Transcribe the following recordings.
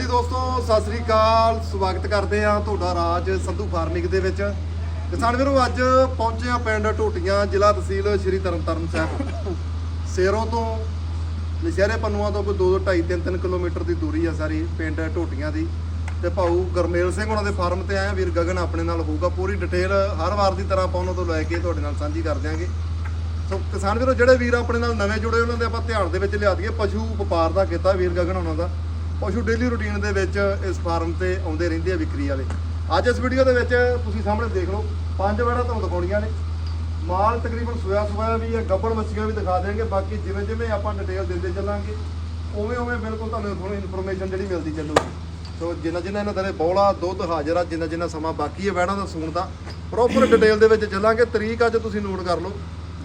ਹਾਂਜੀ ਦੋਸਤੋ, ਸਤਿ ਸ੍ਰੀ ਅਕਾਲ। ਸਵਾਗਤ ਕਰਦੇ ਆ ਤੁਹਾਡਾ ਰਾਜ ਸੰਧੂ ਫਾਰਮਿੰਗ ਦੇ ਵਿੱਚ। ਕਿਸਾਨ ਵੀਰੋ, ਅੱਜ ਪਹੁੰਚੇ ਆ ਪਿੰਡ ਟੋਟੀਆਂ ਜ਼ਿਲ੍ਹਾ ਤਹਿਸੀਲ ਸ਼੍ਰੀ ਤਰਨਤਾਰਨ ਸਾਹਿਬ। ਸੇਰੋਂ ਤੋਂ ਨਸ਼ਹਿਰੇ ਪੰਨੂਆਂ ਤੋਂ ਕੋਈ 2 2 2.5 3 3 ਕਿਲੋਮੀਟਰ ਦੀ ਦੂਰੀ ਆ ਸਾਰੀ ਪਿੰਡ ਟੋਟੀਆਂ ਦੀ। ਤੇ ਭਾਊ ਗਰਮੇਲ ਸਿੰਘ ਉਹਨਾਂ ਦੇ ਫਾਰਮ ਤੇ ਆਏ ਆ ਵੀਰ ਗਗਨ ਆਪਣੇ ਨਾਲ ਹੋਊਗਾ। ਪੂਰੀ ਡਿਟੇਲ ਹਰ ਵਾਰ ਦੀ ਤਰ੍ਹਾਂ ਆਪਾਂ ਉਹਨਾਂ ਤੋਂ ਲੈ ਕੇ ਤੁਹਾਡੇ ਨਾਲ ਸਾਂਝੀ ਕਰ ਦਿਆਂਗੇ। ਸੋ ਕਿਸਾਨ ਵੀਰੋ, ਜਿਹੜੇ ਵੀਰ ਆਪਣੇ ਨਾਲ ਨਵੇਂ ਜੁੜੇ, ਉਹਨਾਂ ਦੇ ਆਪਾਂ ਧਿਆਨ ਦੇ ਵਿੱਚ ਲਿਆ ਦਈਏ। ਪਸ਼ੂ ਵਪਾਰ ਦਾ ਕੀਤਾ ਵੀਰ ਗਗਨ ਉਹਨਾਂ ਦਾ। ਪਸ਼ੂ ਡੇਲੀ ਰੂਟੀਨ ਦੇ ਵਿੱਚ ਇਸ ਫਾਰਮ ਤੇ ਆਉਂਦੇ ਰਹਿੰਦੇ ਆ ਵਿਕਰੀ ਵਾਲੇ। ਅੱਜ ਇਸ ਵੀਡੀਓ ਦੇ ਵਿੱਚ ਤੁਸੀਂ ਸਾਹਮਣੇ ਦੇਖ ਲਓ, ਪੰਜ ਵੜਾ ਤੁਹਾਨੂੰ ਦਿਖਾਉਣੀਆਂ ਨੇ। ਮਾਲ ਤਕਰੀਬਨ ਸੋਇਆ ਸੋਇਆ ਵੀ ਹੈ, ਗੱਬੜ ਮੱਛੀਆਂ ਵੀ ਦਿਖਾ ਦੇਣਗੇ, ਬਾਕੀ ਜਿਵੇਂ ਜਿਵੇਂ ਆਪਾਂ ਡਿਟੇਲ ਦਿੰਦੇ ਚੱਲਾਂਗੇ, ਉਵੇਂ ਉਵੇਂ ਬਿਲਕੁਲ ਤੁਹਾਨੂੰ ਥੋੜੀ ਇਨਫੋਰਮੇਸ਼ਨ ਜਿਹੜੀ ਮਿਲਦੀ ਚੱਲੂਗੀ। ਸੋ ਜਿੰਨਾ ਜਿੰਨਾ ਇਹਨਾਂ ਦੇ ਬੌਲਾ, ਦੁੱਧ, ਹਾਜ਼ਰਾ, ਜਿੰਨਾ ਜਿੰਨਾ ਸਮਾਂ ਬਾਕੀ ਹੈ ਵਹਿਣਾ ਦਾ, ਸੂਣ ਦਾ ਪ੍ਰੋਪਰ ਡਿਟੇਲ ਦੇ ਵਿੱਚ ਚੱਲਾਂਗੇ। ਤਰੀਕ ਅੱਜ ਤੁਸੀਂ ਨੋਟ ਕਰ ਲਓ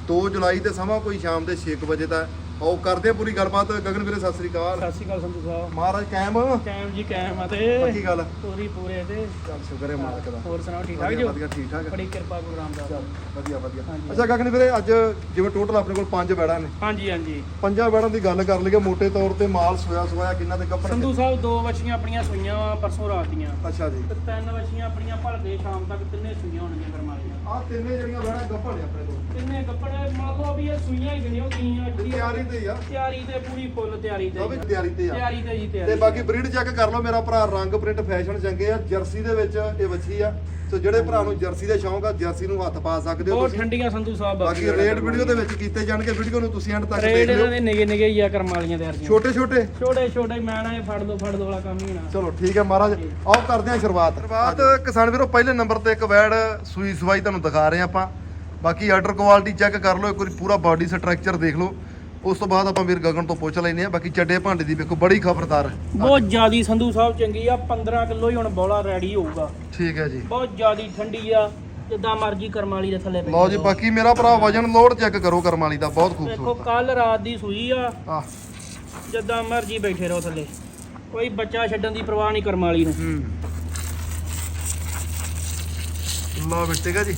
2 ਜੁਲਾਈ ਤੇ ਸਮਾਂ, ਕੋਈ ਸ਼ਾਮ ਦੇ 6 ਵਜੇ ਦਾ ਹੈ। ਆਓ ਕਰਦੇ ਆ ਪੂਰੀ ਗੱਲਬਾਤ। ਗਗਨ ਵੀਰੇ ਸਤਿ ਸ੍ਰੀ ਅਕਾਲ। ਸਤਿ ਸ਼੍ਰੀ ਅਕਾਲ ਸੰਧੂ ਸਾਹਿਬ। ਮਹਾਰਾਜ ਕਾਇਮ ਕੈਮ ਜੀ ਕੈਮ ਆ ਤੇ ਪੱਕੀ ਗੱਲ। ਪੂਰੀ ਪੂਰੇ ਤੇ। ਚੱਲ ਸ਼ੁਕਰ ਹੈ ਮਾਲਕ ਦਾ। ਹੋਰ ਸੁਣਾਓ ਠੀਕ ਠਾਕ ਵਧੀਆ ਜੋ? ਵਧੀਆ ਠੀਕ ਠਾਕ। ਬੜੀ ਕਿਰਪਾ ਗੁਰੂ ਰਾਮਦਾਸ ਚੱਲ ਵਧੀਆ ਵਧੀਆ। ਹਾਂਜੀ। ਅੱਛਾ ਗਗਨ ਵੀਰੇ ਅੱਜ ਜਿਵੇਂ ਟੋਟਲ ਆਪਣੇ ਕੋਲ ਪੰਜ ਬੈੜਾਂ ਨੇ। ਹਾਂਜੀ ਹਾਂਜੀ। ਪੰਜਾਂ ਬੈੜਾਂ ਦੀ ਗੱਲ ਕਰ ਲਈਏ ਮੋٹے ਤੌਰ ਤੇ ਮਾਲ ਸੋਇਆ ਸੋਇਆ ਕਿੰਨਾ ਦੇ ਕੱਪੜੇ ਸੰਧੂ ਸਾਹਿਬ ਦੋ ਵੱਛੀਆਂ ਆਪਣੀਆਂ ਸੂਈਆਂ ਵਾ ਪਰਸੋਂ ਰਾਤ ਦੀਆਂ। ਅੱਛਾ ਜੀ। ਤੇ ਤਿੰਨ ਵੱਛੀਆਂ ਆਪਣੀਆਂ ਭਲਕੇ ਸ਼ਾਮ ਤੱਕ ਤਿੰਨੇ ਸੂਈਆਂ ਹੋਣਗੀਆਂ ਕਰਮਾਲੀਆਂ ਆਹ ਤਿੰਨੇ ਜਿਹੜੀਆਂ ਬੈੜਾਂ ਗੱਪੜ ਨੇ ਆਪਣੇ ਕੋਲ। ਤਿੰਨੇ ਕੱਪੜੇ ਮੰਨ ਲਓ ਵੀ ਇਹ ਸੂਈਆਂ ਹੀ ਗਣਿਓ ਕੀਆਂ ਤਿਆਰੀ ਤੇ ਆ। ਤਿਆਰੀ ਤੇ ਪੂਰੀ ਫੁੱਲ ਤਿਆਰੀ ਤੇ ਉਹ ਵੀ ਤਿਆਰੀ ਤੇ ਆ। ਤਿਆਰੀ ਤੇ ਜੀ ਤਿਆਰੀ ਤੇ। ਬਾਕੀ ਬਰੀਡ ਚੈੱਕ ਕਰ ਲਓ ਮੇਰਾ ਭਰਾ ਰੰਗ ਪ੍ਰਿੰਟ ਫੈਸ਼ਨ ਚੰਗੇ ਆ ਜਰਸੀ ਦੇ ਵਿੱਚ ਇਹ ਵੱਛੀ ਆ। ਸੋ ਜਿਹੜੇ ਭਰਾ ਨੂੰ ਜਰਸੀ ਦਾ ਸ਼ੌਂਕ ਆ ਜਰਸੀ ਨੂੰ ਹੱਥ ਪਾ ਸਕਦੇ ਹੋ ਬਹੁਤ ਤੁਸੀਂ। ਠੰਡੀਆਂ ਸੰਧੂ ਸਾਹਿਬ ਬਾਕੀ ਰੇਟ ਵੀਡੀਓ ਦੇ ਵਿੱਚ ਕੀਤੇ ਜਾਣਗੇ ਵੀਡੀਓ ਨੂੰ ਤੁਸੀਂ ਐਂਡ ਤੱਕ ਦੇਖ ਇਹਨਾਂ ਲਿਓ ਦੇ ਨਿਗੇ ਨਿਗੇ ਹੀ ਆ ਕਰਮਾਲੀਆਂ ਤਿਆਰ ਦੀਆਂ ਛੋਟੇ ਛੋਟੇ? ਛੋਟੇ ਛੋਟੇ ਮੈਂ ਨਾ ਇਹ ਫੜ ਦੋ ਫੜ ਦੋ ਵਾਲਾ ਕੰਮ ਹੀ ਹੋਣਾ ਚਲੋ ਠੀਕ ਹੈ ਮਹਾਰਾਜ ਆਓ ਕਰਦੇ ਹਾਂ ਸ਼ੁਰੂਆਤ। ਸ਼ੁਰੂਆਤ ਕਿਸਾਨ ਵੀਰੋ ਪਹਿਲੇ ਨੰਬਰ ਤੇ ਇੱਕ ਵੈੜ ਸੂਈ ਸਵਾਈ ਤੁਹਾਨੂੰ ਦਿਖਾ ਰਹੇ ਹਾਂ ਆਪਾਂ। ਬਾਕੀ ਆਰਡਰ ਕੁਆਲਿਟੀ ਚੈੱਕ ਕਰ ਲਓ ਇੱਕ ਵਾਰੀ ਪੂਰਾ ਬਾਡੀ ਸਟਰਕਚਰ ਦੇਖ ਲਓ। ਉਸ ਤੋਂ ਬਾਅਦ ਆਪਾਂ ਵੀਰ ਗਗਨ ਤੋਂ ਪੁੱਛ ਲੈਨੇ ਆ ਬਾਕੀ ਚੱਡੇ ਭਾਂਡੇ ਦੀ ਵੇਖੋ ਬੜੀ ਖਬਰਦਾਰ। ਹੈ ਬਹੁਤ ਜ਼ਿਆਦੀ ਸੰਧੂ ਸਾਹਿਬ ਚੰਗੀ ਆ 15 ਕਿਲੋ ਹੀ ਹੁਣ ਬੋਲਾ ਰੈਡੀ ਹੋਊਗਾ। ਠੀਕ ਹੈ ਜੀ। ਬਹੁਤ ਜ਼ਿਆਦੀ ਠੰਡੀ ਆ ਜਿੱਦਾਂ ਮਰਜ਼ੀ ਕਰਮ ਵਾਲੀ ਦੇ ਥੱਲੇ ਲਓ ਜੀ ਬਾਕੀ ਮੇਰਾ ਭਰਾ ਵਜਨ ਲੋਡ ਚੈੱਕ ਕਰੋ ਕਰਮ ਵਾਲੀ ਦਾ ਬਹੁਤ ਦੇਖੋ ਖੂਬਸੂਰਤ ਕੱਲ ਰਾਤ ਦੀ ਸੂਈ ਆ। ਆ ਜਿੱਦਾਂ ਮਰਜ਼ੀ ਬੈਠੇ ਰਹੋ ਥੱਲੇ। ਕੋਈ ਬੱਚਾ ਛੱਡਣ ਦੀ ਪਰਵਾਹ ਨਹੀਂ ਕਰਮ ਵਾਲੀ ਨੂੰ। ਹੂੰ। ਲਓ ਹੈ ਜੀ।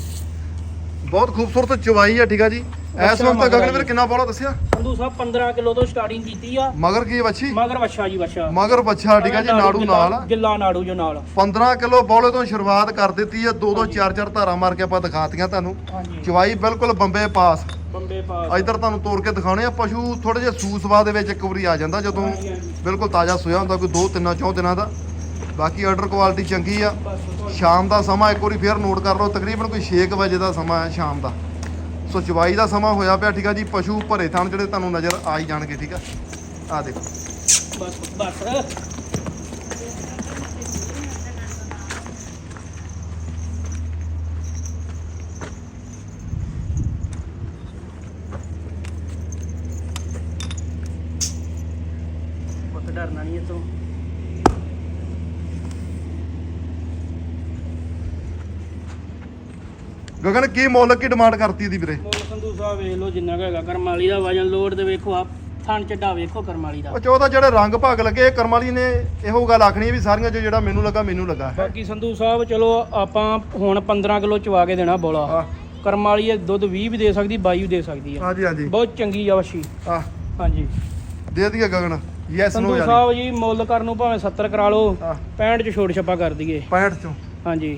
ਬਹੁਤ ਖੂਬਸੂਰਤ ਚਵਾਈ ਆ ਠੀਕ ਆ ਜੀ। ਇਸ ਵਕਤ ਮਗਰ ਗਗਨ ਆ ਵੀਰ ਜੀ। ਕਿੰਨਾ ਬੋਲਾ ਦੱਸਿਆ? ਸੰਧੂ ਸਾਹਿਬ 15 ਕਿਲੋ ਤੋਂ ਸਟਾਰਟਿੰਗ ਕੀਤੀ ਆ। ਮਗਰ ਕੀ ਵੱਛੀ? ਮਗਰ ਵੱਛਾ ਜੀ ਵੱਛਾ। ਮਗਰ ਬੱਚਾ ਠੀਕ ਆ ਜੀ ਨਾੜੂ ਨਾਲ। ਆ। ਗਿੱਲਾ ਨਾੜੂ ਜੋ ਨਾਲ। 15 ਕਿਲੋ ਬੌਲੇ ਤੋਂ ਸ਼ੁਰੂਆਤ ਕਰ ਦਿੱਤੀ ਹੈ ਦੋ ਦੋ ਚਾਰ ਚਾਰ ਧਾਰਾਂ ਮਾਰ ਕੇ ਆਪਾਂ ਦਿਖਾਤੀਆਂ ਤੁਹਾਨੂੰ। ਚਵਾਈ ਬਿਲਕੁਲ ਬੰਬੇ ਪਾਸ। ਬੰਬੇ ਪਾਸ। ਇਧਰ ਤੁਹਾਨੂੰ ਤੋੜ ਕੇ ਦਿਖਾਉਣੇ ਆ ਪਸ਼ੂ ਥੋੜੇ ਜਿਹਾ ਸੂਸਵਾ ਦੇ ਵਿੱਚ ਇੱਕ ਵਾਰੀ ਆ ਜਾਂਦਾ ਜਦੋਂ। ਬਿਲਕੁਲ ਤਾਜ਼ਾ ਸੋਇਆ ਹੁੰਦਾ ਕੋਈ ਦੋ ਤਿੰਨਾਂ ਚੌਂ ਦਿਨਾਂ ਦਾ। ਬਾਕੀ ਆਰਡਰ ਕੁਆਲਿਟੀ ਚੰਗੀ ਆ। ਸ਼ਾਮ ਦਾ ਸਮਾਂ ਇੱਕ ਵਾਰੀ ਫੇਰ ਨੋਟ ਕਰ ਲਓ ਤਕਰੀਬਨ ਕੋਈ 6 ਵਜੇ ਦਾ ਸਮਾਂ ਹੈ ਸ਼ਾਮ ਦਾ। ਸੋ ਚਵਾਈ ਦਾ ਸਮਾਂ ਹੋਇਆ ਪਿਆ, ਠੀਕ ਆ ਜੀ। ਪਸ਼ੂ ਭਰੇ ਥਣ ਜਿਹੜੇ ਤੁਹਾਨੂੰ ਨਜ਼ਰ ਆ ਹੀ ਜਾਣਗੇ, ਠੀਕ ਆ। ਆ ਦੇਖੋ। ਬਸ ਬਸ ਪੁੱਤ ਡਰਨਾ ਨਹੀਂ ਇਤੋਂ ਗਗਨ ਕੀ ਮੁੱਲ ਕੀ ਡਿਮਾਂਡ ਕਰਤੀ ਇਹਦੀ ਵੀਰੇ? ਮੋਲ ਸੰਧੂ ਸਾਹਿਬ ਵੇਖ ਲਓ ਜਿੰਨਾ ਕੁ ਹੈਗਾ ਕਰਮਾਲੀ ਦਾ ਵਜਨ ਲੋਡ ਤੇ ਵੇਖੋ ਆ ਥਣ ਚੱਡਾ ਵੇਖੋ ਕਰਮਾਲੀ ਦਾ। ਉਹ ਚੌਦਾ ਜਿਹੜੇ ਰੰਗ ਭਾਗ ਲੱਗੇ ਇਹ ਕਰਮ ਵਾਲੀ ਨੇ ਇਹੋ ਗੱਲ ਆਖਣੀ ਹੈ ਵੀ ਸਾਰੀਆਂ ਜੋ ਜਿਹੜਾ ਮੈਨੂੰ ਲੱਗਾ ਮੈਨੂੰ ਲੱਗਾ। ਬਾਕੀ ਸੰਧੂ ਸਾਹਿਬ ਚਲੋ ਆਪਾਂ ਹੁਣ 15 ਕਿਲੋ ਚਵਾ ਕੇ ਦੇਣਾ ਬੋਲਾ। ਕਰਮਾਲੀ ਇਹ ਦੁੱਧ 20 ਵੀ ਦੇ ਸਕਦੀ 22 ਵੀ ਦੇ ਸਕਦੀ ਆ। ਹਾਂਜੀ ਹਾਂਜੀ। ਬਹੁਤ ਚੰਗੀ ਆ ਵਸ਼ੀ ਆ ਹਾਂਜੀ। ਦੇ ਦਈਏ ਗਗਨ। ਯੈਸ ਨੋ ਸੰਧੂ ਯਾਰ ਸਾਹਿਬ ਜੀ ਮੁੱਲ ਕਰਨ ਨੂੰ ਭਾਵੇਂ 70 ਕਰਾ ਲਓ ਆ 65 ਚ ਛੋੜ ਛੱਪਾ ਕਰ ਦਈਏ। 65 ਚੋਂ। ਹਾਂਜੀ।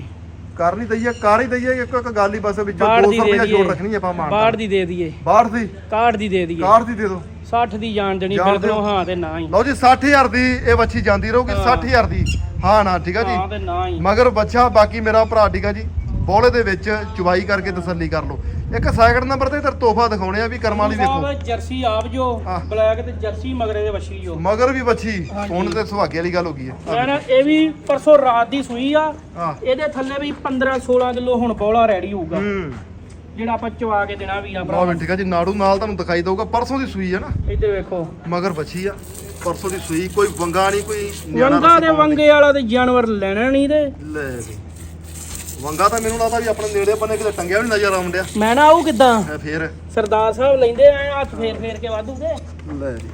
ਕਰ ਨਹੀਂ ਦਈਏ ਕਰ ਹੀ ਦਈਏ ਇੱਕ ਇੱਕ ਗੱਲ ਹੀ ਬਸ ਵਿੱਚੋਂ ਬਾੜ 200 ਦੀ ਦੇ ਰੁਪਏ ਜੋੜ ਰੱਖਣੀ ਆਪਾਂ ਮਾਨ ਬਾੜ ਦੀ ਦੇ ਦਈਏ। 62 ਦੀ? 61 ਦੀ ਦੇ ਦਈਏ। ਕਾਰ ਦੀ ਦੇ ਦਿਓ 60 ਦੀ ਜਾਣ ਦੇਣੀ ਬਿਲਕੁਲ। ਹਾਂ ਤੇ ਨਾ ਹੀ। ਲਓ ਜੀ 60000 ਦੀ ਇਹ ਬੱਚੀ ਜਾਂਦੀ ਰਹੂਗੀ ਹਾਂ। 60000 ਦੀ। ਹਾਂ ਨਾ ਠੀਕ ਆ ਹਾਂ ਜੀ ਤੇ ਨਾ ਹੀ। ਮਗਰ ਬੱਚਾ ਬਾਕੀ ਮੇਰਾ ਭਰਾ ਠੀਕ ਆ ਜੀ ਬੋਲੇ ਦੇ ਵਿੱਚ ਚੁਵਾਈ ਕਰਕੇ ਤਸੱਲੀ ਕਰ ਲਓ। ਇੱਕ ਸੈਕਿੰਡ ਨੰਬਰ ਤੇ ਇਧਰ ਤੋਹਫਾ ਦਿਖਾਉਣੇ ਆ ਵੀ ਕਰਮਾਂ ਵਾਲੀ ਵੇਖੋ ਸਾਹਿਬ ਜਰਸੀ ਆਪ ਜੋ ਹਾਂ। ਬਲੈਕ ਤੇ ਜਰਸੀ ਮਗਰੇ ਦੇ ਵਸ਼ੀ ਜੋ। ਮਗਰ ਵੀ ਬੱਚੀ। ਸੋਨ ਤੇ ਸੁਹਾਗੇ ਵਾਲੀ ਗੱਲ ਹੋ ਗਈ ਹੈ। ਇਹ ਵੀ ਪਰਸੋਂ ਰਾਤ ਦੀ ਸੂਈ ਆ। ਹਾਂ। ਇਹਦੇ ਥੱਲੇ ਵੀ 15 16 ਕਿਲੋ ਹੁਣ ਬੋਲਾ ਰੈਡੀ ਹੋਊਗਾ। ਹੂੰ। ਜਿਹੜਾ ਆਪਾਂ ਚਵਾ ਕੇ ਦੇਣਾ ਵੀਰਾ ਭਰਾ ਵੀ ਠੀਕ ਆ ਜੀ ਨਾੜੂ ਨਾਲ ਤੁਹਾਨੂੰ ਦਿਖਾਈ ਦਊਗਾ ਪਰਸੋਂ ਦੀ ਸੂਈ ਹੈ ਨਾ। ਇੱਥੇ ਵੇਖੋ। ਮਗਰ ਬੱਚੀ ਆ ਪਰਸੋਂ ਦੀ ਸੂਈ ਕੋਈ ਵੰਗਾ ਨਹੀਂ ਕੋਈ ਨਿਆਣਾ ਵੰਗਾ ਦੇ ਵੰਗੇ ਵਾਲਾ ਤੇ ਜਾਨਵਰ ਲੈਣਾ ਨਹੀਂ ਤੇ। ਲੈ ਵੀ ਵੰਗਾ ਤਾਂ ਮੈਨੂੰ ਲੱਗਦਾ ਵੀ ਆਪਣੇ ਨੇੜੇ ਬੰਨੇ ਕਿਤੇ ਟੰਗਿਆ ਵੀ ਨੀ ਨਜ਼ਰ ਆਉਣ ਡਿਆ ਮੈਂ ਨਾ ਉਹ ਕਿਦਾਂ? ਹੈ ਫੇਰ। ਸਰਦਾਰ ਸਾਹਿਬ ਲੈਂਦੇ ਆ ਹੱਥ ਫੇਰ ਫੇਰ ਕੇ ਵਾਧੂ ਦੇ। ਲੈ ਜੀ।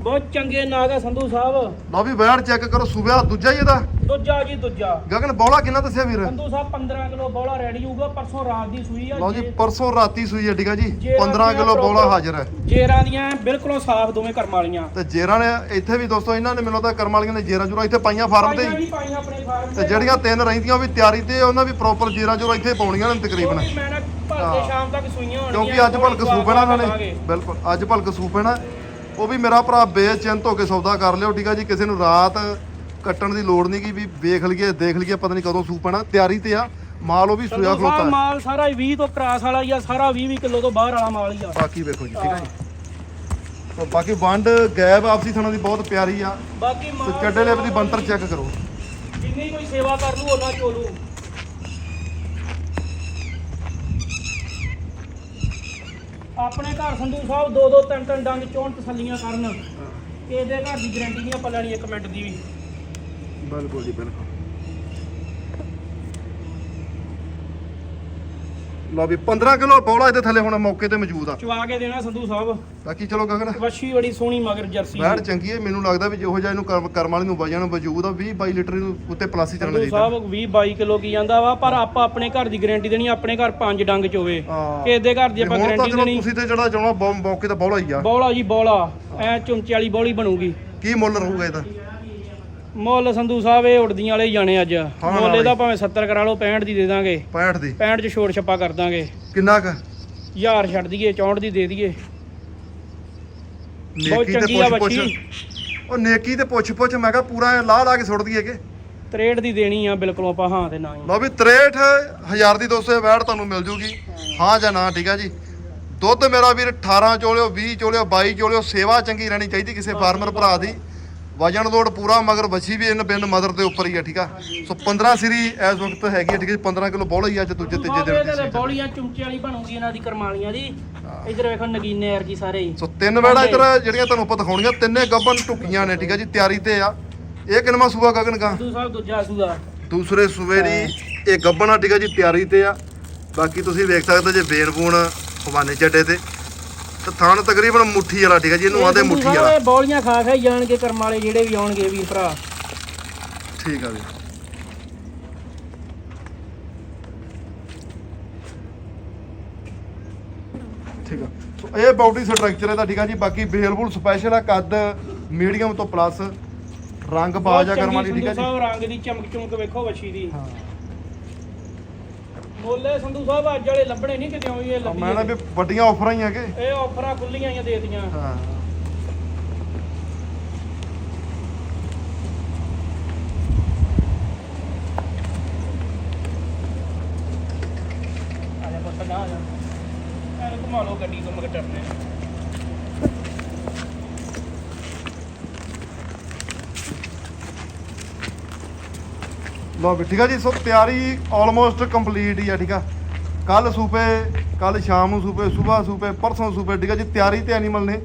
ਬਹੁਤ ਚੰਗੇ ਨਾਗ ਆ ਸੰਧੂ ਸਾਹਿਬ। ਲਓ ਵੀ ਵੈੜ ਚੈੱਕ ਕਰੋ ਸੂਬਿਆ ਦੂਜਾ ਹੀ ਇਹਦਾ। ਦੂਜਾ ਜੀ ਦੂਜਾ। ਗਗਨ ਬੌਲਾ ਕਿੰਨਾ ਦੱਸਿਆ ਵੀਰ? ਸੰਧੂ ਸਾਹਿਬ 15 ਕਿਲੋ ਬੋਲਾ ਰੈਡੀ ਹੋਊਗਾ ਪਰਸੋਂ ਰਾਤ ਦੀ ਸੂਈ ਆ ਲਓ ਜੀ ਪਰਸੋਂ ਰਾਤੀ ਸੂਈ ਹੈ ਠੀਕ ਆ ਜੀ। ਜੇ 15 ਕਿਲੋ ਬੌਲਾ proper- ਹਾਜ਼ਰ ਹੈ। ਜੇਰਾਂ ਦੀਆਂ ਬਿਲਕੁਲ ਸਾਫ਼ ਦੋਵੇਂ ਕਰਮ ਵਾਲੀਆਂ। ਤੇ ਜੇਰਾਂ ਨੇ ਇੱਥੇ ਵੀ ਦੋਸਤੋ ਇਹਨਾਂ ਨੇ ਮੈਨੂੰ ਤਾਂ ਕਰਮ ਵਾਲੀਆਂ ਨੇ ਜੇਰਾਂ ਜੁਰਾ ਇੱਥੇ ਪਾਈਆਂ ਫਾਰਮ ਤੇ ਪਾਈਆਂ ਹੀ। ਜੀ ਪਾਈਆਂ ਆਪਣੇ ਫਾਰਮ ਤੇ ਜਿਹੜੀਆਂ ਤਿੰਨ ਰਹਿੰਦੀਆਂ ਉਹ ਵੀ ਤਿਆਰੀ ਤੇ ਉਹਨਾਂ ਵੀ ਪ੍ਰੋਪਰ ਜੇਰਾਂ ਜੁਰਾ ਇੱਥੇ ਪਾਉਣੀਆਂ ਨੇ ਤਕਰੀਬਨ। ਵੀ ਮੈਂ ਨਾ ਭਲਕੇ। ਸ਼ਾਮ ਤੱਕ ਸੂਈਆਂ ਹੋਣਗੀਆਂ ਕਿਉਂਕਿ ਅੱਜ ਭਲਕ ਸੂਪਣਾ ਇਹਨਾਂ ਨੇ। ਲਾਵਾਂਗੇ। ਬਿਲਕੁਲ ਅੱਜ ਭਲਕ ਸੂਪਣਾ ਉਹ ਵੀ ਮੇਰਾ ਭਰਾ ਬੇਚਿੰਤ ਹੋ ਕੇ ਸੌਦਾ ਕਰ ਲਿਓ ਠੀਕ ਆ ਜੀ ਕਿਸੇ ਨੂੰ ਰਾਤ ਕੱਟਣ ਦੀ ਲੋੜ ਨਹੀਂ ਕਿ ਵੀ ਵੇਖ ਲਈਏ ਦੇਖ ਲਈਏ ਪਤਾ ਨਹੀਂ ਕਦੋਂ ਸੂਪਣਾ ਤਿਆਰੀ ਤੇ ਆ ਮਾਲ ਉਹ ਵੀ ਸੰਧੂ ਸਾਹਿਬ ਖਲੋਤਾ। ਹੈ। ਮਾਲ ਸਾਰਾ ਹੀ 20 ਤੋਂ ਕਰਾਸ ਵਾਲਾ ਹੀ ਆ ਸਾਰਾ 20 20 ਕਿਲੋ ਤੋਂ ਬਾਹਰ ਵਾਲਾ ਮਾਲ ਹੀ ਆ। ਬਾਕੀ ਵੇਖੋ ਜੀ ਠੀਕ ਆ ਜੀ? ਤੇ ਬਾਕੀ ਵੰਡ ਗੈਬ ਆਪਸੀ ਥਣਾ ਦੀ ਬਹੁਤ ਪਿਆਰੀ ਆ। ਬਾਕੀ ਤੇ ਮਾਲ ਚੱਡੇ ਲੈਬ ਦੀ ਬੰਤਰ ਚੈੱਕ ਕਰੋ। ਜਿੰਨੀ ਕੋਈ ਸੇਵਾ ਕਰ ਲੂ ਉਹਨਾਂ ਚੋਲੂ। ਆਪਣੇ ਘਰ ਸੰਧੂ ਸਾਹਿਬ ਦੋ ਦੋ ਤਿੰਨ ਤਿੰਨ ਡੰਗ ਚੋਣ ਤਸੱਲੀਆਂ ਕਰਨ। ਇਹਦੇ ਘਰ ਦੀ ਗਾਰੰਟੀ ਨਹੀਂ ਆਪਾਂ ਲੈਣੀ ਇੱਕ ਮਿੰਟ ਦੀ ਵੀ। ਬਿਲਕੁਲ ਜੀ ਬਿਲਕੁਲ। ਲਓ ਵੀ 15 ਕਿਲੋ ਬੌਲਾ ਇਹਦੇ ਥੱਲੇ ਹੁਣ ਮੌਕੇ ਤੇ ਮੌਜੂਦ ਆ। ਚਵਾ ਕੇ ਦੇਣਾ ਸੰਧੂ ਸਾਹਿਬ। ਬਾਕੀ ਚਲੋ ਗਗਨ। ਵੱਛੀ ਬੜੀ ਸੋਹਣੀ ਮਗਰ ਜਰਸੀ। ਵੈੜ ਚੰਗੀ ਹੈ ਮੈਨੂੰ ਲੱਗਦਾ ਵੀ ਜਿਹੋ ਜਿਹਾ ਇਹਨੂੰ ਕਰਮ ਕਰਮ ਵਾਲੀ ਨੂੰ ਵਜਣ ਵਜੂਦ ਆ 20 22 ਲੀਟਰ ਨੂੰ ਉੱਤੇ ਪਲੱਸ ਚੱਲਣਾ ਸੰਧੂ ਚਾਹੀਦਾ ਸਾਹਿਬ 20 22 ਕਿਲੋ ਕੀ ਜਾਂਦਾ ਵਾ ਪਰ ਆਪਾਂ ਆਪਣੇ ਘਰ ਦੀ ਗਾਰੰਟੀ ਦੇਣੀ ਆਪਣੇ ਘਰ ਪੰਜ ਡੰਗ ਚੋਵੇ ਹਾਂ। ਕਿਸੇ ਦੇ ਘਰ ਦੀ ਆਪਾਂ ਹੁਣ ਤਾਂ ਗਾਰੰਟੀ ਚਲੋ ਦੇਣੀ। ਤੁਸੀਂ ਤੇ ਜਿਹੜਾ ਚਾਹਣਾ ਮੌਕੇ ਤੇ ਬੌਲਾ ਹੀ ਆ। ਬੌਲਾ ਜੀ ਬੌਲਾ। ਐ ਚੁੰਚੇ ਵਾਲੀ ਬੌਲੀ ਬਣੂਗੀ। ਕੀ ਮੁੱਲ ਰਹੂਗਾ ਇਹਦਾ? ਮੁੱਲ ਸੰਧੂ ਸਾਹਿਬ ਇਹ ਉੜਦੀਆਂ ਵਾਲੇ ਹੀ ਜਾਣੇ ਅੱਜ। ਮੁੱਲ ਇਹਦਾ। ਭਾਵੇਂ 70 ਕਰਾ ਲਓ 65 ਦੀ ਦੇ ਦਾਂਗੇ। 65 ਦੀ। 65 ਚ ਛੋੜ ਛੱਪਾ ਕਰ ਦਾਂਗੇ। ਕਿੰਨਾ ਕ? ਹਜ਼ਾਰ ਛੱਡ ਦਈਏ 64 ਦੀ ਦੇ ਦਈਏ। ਬਹੁਤ ਚੰਗੀ ਆ ਬੱਚੀ। ਉਹ ਨੇਕੀ ਤੇ ਪੁੱਛ ਪੁੱਛ ਮੈਂ ਕਿਹਾ ਪੂਰਾ ਲਾ ਲਾ ਕੇ ਸੁੱਟ ਦਈਏ ਕਿ? 63 ਦੀ ਦੇਣੀ ਆ ਬਿਲਕੁਲ ਆਪਾਂ ਹਾਂ ਤੇ ਨਾ ਹੀ। ਲਓ ਵੀ 63000 ਦੀ ਦੋਸਤੋ ਇਹ ਵੈੜ ਤੁਹਾਨੂੰ ਮਿਲ ਜੂਗੀ। ਹਾਂ ਜਾਂ ਨਾ ਠੀਕ ਆ ਜੀ? ਦੁੱਧ ਮੇਰਾ ਵੀਰ 18 ਚੋਲਿਓ 20 ਚੋਲਿਓ 22 ਚੋਲਿਓ ਸੇਵਾ ਚੰਗੀ ਰਹਿਣੀ ਚਾਹੀਦੀ ਕਿਸੇ ਫਾਰਮਰ ਭਰਾ ਦੀ। ਵਜਨ ਲੋਡ ਪੂਰਾ ਮਗਰ ਵੱਛੀ ਵੀ ਇਹਨ ਬਿੰਨ ਮਦਰ ਦੇ ਉੱਪਰ ਹੀ ਆ ਠੀਕ ਆ? ਸੋ 15 ਸਿਰੀ ਇਸ ਵਕਤ ਹੈਗੀ ਆ ਠੀਕ ਹੈ 15 ਕਿਲੋ ਬੋਲ ਹੀ ਅੱਜ ਦੂਜੇ ਤੀਜੇ ਦਿਨ ਦੀ। ਬੌਲੀਆਂ ਚੁੰਚੇ ਵਾਲੀ ਬਣੂਗੀ ਇਹਨਾਂ ਦੀ ਕਰਮਾਲੀਆਂ ਦੀ। ਇਧਰ ਵੇਖੋ ਨਗੀਨੇ ਵਰਗੀ ਸਾਰੇ। ਹੀ ਸੋ ਤਿੰਨ ਵੈੜਾਂ ਇੱਧਰ ਜਿਹੜੀਆਂ ਤੁਹਾਨੂੰ ਆਪਾਂ ਦਿਖਾਉਣੀਆਂ ਤਿੰਨੇ ਗੱਬਨ ਟੁਕੀਆਂ ਨੇ ਠੀਕ ਆ ਜੀ ਤਿਆਰੀ ਤੇ ਆ। ਇਹ ਕਿਨਮਾ ਸੂਆ ਗਗਨ ਕਾ ਸੰਧੂ ਸਾਹਿਬ ਦੂਜਾ ਸੂਦਾ ਦੂਸਰੇ ਸੂਬੇ ਦੀ ਇਹ ਗੱਬਨ ਆ ਠੀਕ ਆ ਜੀ ਤਿਆਰੀ ਤੇ ਆ। ਬਾਕੀ ਤੁਸੀਂ ਵੇਖ ਸਕਦੇ ਜੇ ਬੇਰਬੂਣ ਹਵਾਨੇ ਚੱਡੇ ਤੇ। ਤੇ ਥਾਣ ਤਕਰੀਬਨ ਮੁੱਠੀ ਵਾਲਾ ਠੀਕ ਆ ਜੀ ਇਹਨੂੰ ਆਂਦੇ ਮੁੱਠੀ ਵਾਲਾ ਇਹ ਬੌਲੀਆਂ ਖਾ ਖਾ ਹੀ ਜਾਣਗੇ ਕਰਮ ਵਾਲੇ ਜਿਹੜੇ ਵੀ ਆਉਣਗੇ ਵੀਰ ਭਰਾ। ਠੀਕ ਆ ਜੀ। ਠੀਕ ਆ। ਸੋ ਇਹ ਬਾਡੀ ਸਟਰਕਚਰ ਇਹਦਾ ਠੀਕ ਆ ਜੀ ਬਾਕੀ ਬੇਲਬੁਲ ਸਪੈਸ਼ਲ ਆ ਕੱਦ ਮੀਡੀਅਮ ਤੋਂ ਪਲੱਸ ਰੰਗ ਬਾਜ ਆ ਕਰਮਾਂ ਦੀ ਠੀਕ ਆ ਜੀ। ਰੰਗ ਦੀ ਚਮਕ ਚਮਕ ਵੇਖੋ ਵੱਛੀ ਦੀ। ਹਾਂ। ਮੋਲੇ ਸੰਧੂ ਸਾਹਿਬ ਅੱਜ ਵਾਲੇ ਲੱਭਣੇ ਨਹੀਂ ਕਿਤੇ ਹੋਈ ਇਹ ਲੱਭੀ ਮੈਂ ਨਾ ਵੀ ਵੱਡੀਆਂ ਆਫਰਾਂ ਹੀ ਆ ਕਿ? ਇਹ ਆਫਰਾਂ ਖੁੱਲੀਆਂ ਹੀ ਦੇਤੀਆਂ। ਹਾਂ ਆ ਜਾ ਪੁੱਤ ਨਾ ਆ ਜਾ ਐਨੂੰ ਘੁਮਾ ਲਓ ਗੱਡੀ ਤੋਂ ਮਗਰ ਟਰਨੇ ਲੋ ਵੀ ਠੀਕ ਆ ਜੀ? ਸੋ ਤਿਆਰੀ ਆਲਮੋਸਟ ਕੰਪਲੀਟ ਹੀ ਆ ਠੀਕ ਆ? ਕੱਲ ਸੂਪੇ ਕੱਲ ਸ਼ਾਮ ਨੂੰ ਸੂਪੇ ਸਵੇਰ ਸੂਪੇ ਪਰਸੋਂ ਸੂਪੇ ਠੀਕ ਆ ਜੀ? ਤਿਆਰੀ ਤੇ ਐਨੀਮਲ ਨੇ।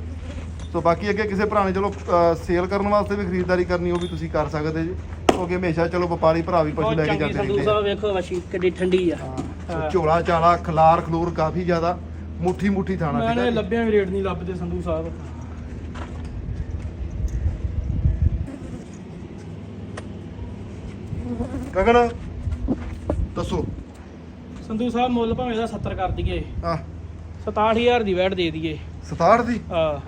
ਸੋ ਬਾਕੀ ਅੱਗੇ ਕਿਸੇ ਭਰਾ ਨੇ ਚਲੋ ਸੇਲ ਕਰਨ ਵਾਸਤੇ ਵੀ ਖਰੀਦਦਾਰੀ ਕਰਨੀ ਉਹ ਵੀ ਤੁਸੀਂ ਕਰ ਸਕਦੇ ਜੀ। ਕਿਉਂਕਿ ਹਮੇਸ਼ਾ ਚਲੋ ਵਪਾਰੀ ਭਰਾ ਵੀ ਪਸ਼ੂ ਲੈ ਕੇ ਜਾਂਦੇ ਆ। ਸਾਹਿਬ ਵੇਖੋ ਵੱਛੀ ਕਿੱਡੀ ਠੰਡੀ ਆ। ਝੋਲਾ ਚਾਲਾ ਖਲਾਰ ਖਲੂਰ ਕਾਫੀ ਜ਼ਿਆਦਾ ਮੁੱਠੀ ਮੁੱਠੀ ਥਾਣਾ ਮੈਂ ਠੀਕ ਨੇ ਆ ਜੀ। ਲੱਭਿਆ ਵੀ ਰੇਟ ਨਹੀਂ ਲੱਭਦੇ ਸੰਧੂ ਸਾਹਿਬ। ਗਗਨ ਦੱਸੋ। ਸੰਧੂ ਸਾਹਿਬ ਮੁੱਲ ਭਾਵੇਂ ਦਾ 70 ਕਰ ਦਈਏ। ਆ 67000 ਦੀ ਵੈਟ ਦੇ ਦਈਏ। 67 ਦੀ? ਆ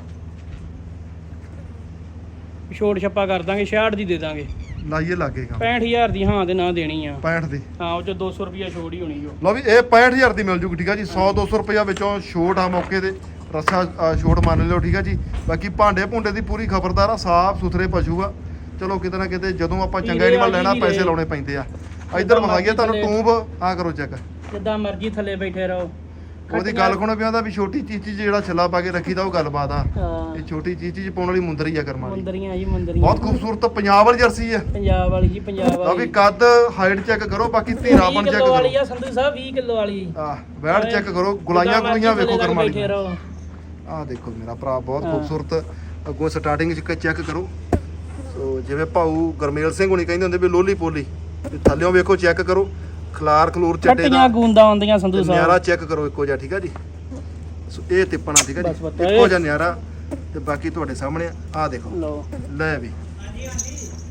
ਛੋੜ ਛੱਪਾ ਕਰ ਦਾਂਗੇ 66 ਦੀ ਦੇ ਦਾਂਗੇ। ਲਾਈਏ ਲਾਗੇ ਕੰਮ। 65000 ਦੀ ਹਾਂ ਤੇ ਨਾ ਦੇਣੀ ਆ। 65 ਦੀ। ਹਾਂ ਉਹ ਚ 200 ਰੁਪਿਆ ਛੋੜ ਹੀ ਹੋਣੀ ਜੋ ਲਓ ਵੀ ਇਹ 65000 ਦੀ ਮਿਲ ਜੂਗੀ ਠੀਕ ਆ ਜੀ? 100 200 ਰੁਪਇਆ ਵਿੱਚੋਂ ਛੋਟ ਆ ਮੌਕੇ ਤੇ। ਰੱਸਾ ਛੋਟ ਮੰਨ ਲਿਓ ਠੀਕ ਆ ਜੀ? ਬਾਕੀ ਭਾਂਡੇ ਭੁੰਡੇ ਦੀ ਪੂਰੀ ਖਬਰਦਾਰ ਆ ਸਾਫ਼ ਸੁਥਰੇ ਪਸ਼ੂ ਆ। ਚਲੋ ਕਿਤੇ ਨਾ ਕਿਤੇ ਜਦੋਂ ਆਪਾਂ ਚੰਗਾ ਐਨੀਮਲ ਆ ਲੈਣਾ ਪੈਸੇ। ਲਾਉਣੇ ਪੈਂਦੇ ਆ। ਇੱਧਰ ਵਿਖਾਈਏ ਤੁਹਾਨੂੰ। ਟੂਬ ਆ ਕਰੋ ਚੈੱਕ ਜਿੱਦਾਂ ਮਰਜ਼ੀ ਥੱਲੇ ਬੈਠੇ ਰਹੋ। ਉਹਦੀ ਗੱਲ ਕੋਣ ਪਿਆਉਂਦਾ ਵੀ ਛੋਟੀ ਚੀਚੀ 'ਚ ਜਿਹੜਾ ਛੱਲਾ ਪਾ ਕੇ ਰੱਖੀਦਾ ਉਹ ਗੱਲਬਾਤ ਆ। ਹਾਂ। ਇਹ ਛੋਟੀ ਚੀਚੀ 'ਚ ਪਾਉਣ ਵਾਲੀ ਮੁੰਦਰੀ ਆ ਕਰਮਾਂ ਵਾਲੀ। ਮੁੰਦਰੀਆਂ ਜੀ ਮੁੰਦਰੀਆਂ ਬਹੁਤ ਖੂਬਸੂਰਤ ਪੰਜਾਬ ਵਾਲੀ ਜਰਸੀ ਆ। ਪੰਜਾਬ ਵਾਲੀ ਜੀ ਪੰਜਾਬ ਲਓ ਵੀ ਵਾਲੀ। ਕੱਦ ਹਾਈਟ ਚੈੱਕ ਕਰੋ ਬਾਕੀ ਧੀਰਾਪਣ 20 ਚੈੱਕ ਕਿਲੋ ਵਾਲੀ ਕਰੋ। ਆ ਸੰਧੂ ਸਾਹਿਬ 20 ਕਿਲੋ ਵਾਲੀ। ਆ ਵੈੜ ਚੈੱਕ ਕਰੋ ਗੁਲਾਈਆਂ ਜਿੱਦਾਂ ਗੁਲਾਈਆਂ ਵੇਖੋ ਥੱਲੇ ਕਰਮਾਂ ਬੈਠੇ ਵਾਲੀ। ਰਹੋ। ਆਹ ਦੇਖੋ ਮੇਰਾ ਭਰਾ ਬਹੁਤ। ਖੂਬਸੂਰਤ। ਅੱਗੋਂ ਸਟਾਰਟਿੰਗ ਚ ਚੈੱਕ ਕਰੋ। ਸੋ ਜਿਵੇਂ ਭਾਊ ਗਰਮੇਲ ਸਿੰਘ ਹੁਣੀ ਕਹਿੰਦੇ ਹੁੰਦੇ ਵੀ ਲੋਲੀ ਪੋਲੀ। ਤੇ ਥੱਲਿਓਂ ਵੇਖੋ ਚੈੱਕ ਕਰੋ ਖਲਾਰ ਖਲੂਰ ਕੱਟੀਆਂ ਦਾ ਗੂੰਦਾਂ ਆਉਂਦੀਆਂ ਸੰਧੂ ਤੇ ਨਿਆਰਾ ਸਾਹਿਬ ਚੈੱਕ ਕਰੋ ਇੱਕੋ ਜਿਹਾ ਠੀਕ ਆ ਜੀ? ਸੋ ਇਹ ਤਿੱਪਣਾ ਠੀਕ ਆ ਬਸ ਜੀ ਇੱਕੋ ਜਿਹਾ ਨਿਆਰਾ ਤੇ ਬਾਕੀ ਤੁਹਾਡੇ ਸਾਹਮਣੇ ਆ। ਦੇਖੋ ਲੈ ਵੀ।